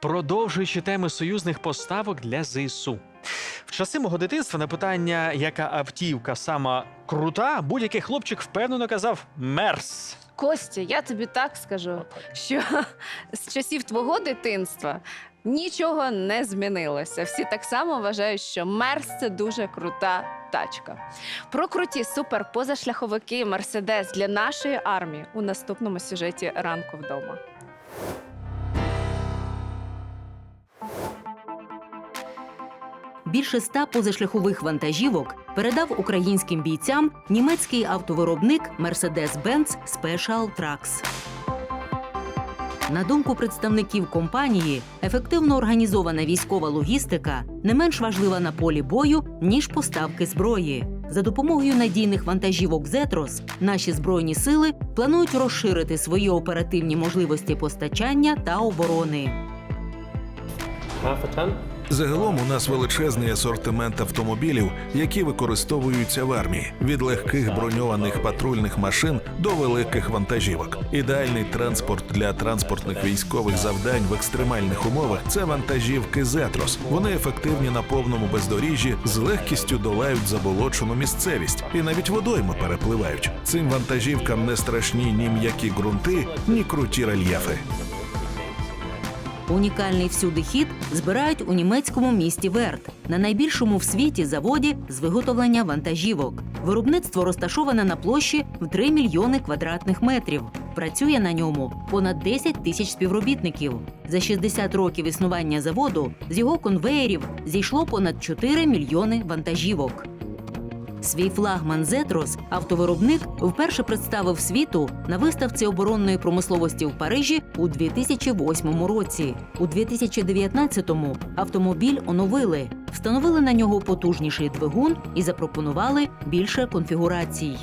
продовжуючи теми союзних поставок для ЗСУ. В часи мого дитинства на питання, яка автівка сама крута, будь-який хлопчик впевнено казав Мерс. Костя, я тобі так скажу, що з часів твого дитинства нічого не змінилося. Всі так само вважають, що Мерс це дуже крута тачка. Про круті супер позашляховики Мерседес для нашої армії у наступному сюжеті ранку вдома. Більше ста позашляхових вантажівок передав українським бійцям німецький автовиробник Mercedes-Benz Special Trucks. На думку представників компанії, ефективно організована військова логістика не менш важлива на полі бою ніж поставки зброї. За допомогою надійних вантажівок Зетрос наші збройні сили планують розширити свої оперативні можливості постачання та оборони. Загалом у нас величезний асортимент автомобілів, які використовуються в армії від легких броньованих патрульних машин до великих вантажівок. Ідеальний транспорт для транспортних військових завдань в екстремальних умовах це вантажівки Зетрос. Вони ефективні на повному бездоріжжі, з легкістю долають заболочену місцевість і навіть водойми перепливають. Цим вантажівкам не страшні ні м'які ґрунти, ні круті рельєфи. Унікальний всюди хід збирають у німецькому місті Верт на найбільшому в світі заводі з виготовлення вантажівок. Виробництво розташоване на площі в 3 мільйони квадратних метрів. Працює на ньому понад 10 тисяч співробітників. За 60 років існування заводу з його конвеєрів зійшло понад 4 мільйони вантажівок. Свій флагман Зетрос автовиробник вперше представив світу на виставці оборонної промисловості в Парижі у 2008 році. У 2019-му автомобіль оновили, встановили на нього потужніший двигун і запропонували більше конфігурацій.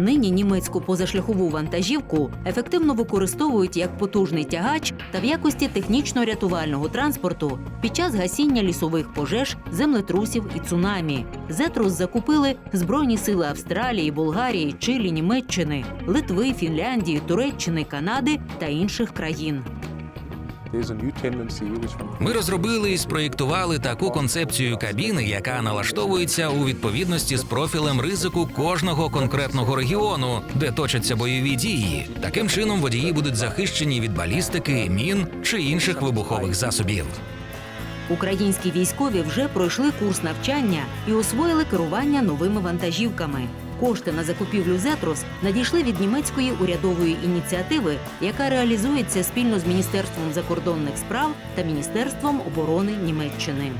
Нині німецьку позашляхову вантажівку ефективно використовують як потужний тягач та в якості технічно-рятувального транспорту під час гасіння лісових пожеж, землетрусів і цунамі. Зетрус закупили Збройні сили Австралії, Болгарії, Чилі, Німеччини, Литви, Фінляндії, Туреччини, Канади та інших країн. Ми розробили і спроєктували таку концепцію кабіни, яка налаштовується у відповідності з профілем ризику кожного конкретного регіону, де точаться бойові дії. Таким чином водії будуть захищені від балістики, мін чи інших вибухових засобів. Українські військові вже пройшли курс навчання і освоїли керування новими вантажівками. Кошти на закупівлю Зетрос надійшли від німецької урядової ініціативи, яка реалізується спільно з Міністерством закордонних справ та Міністерством оборони Німеччини.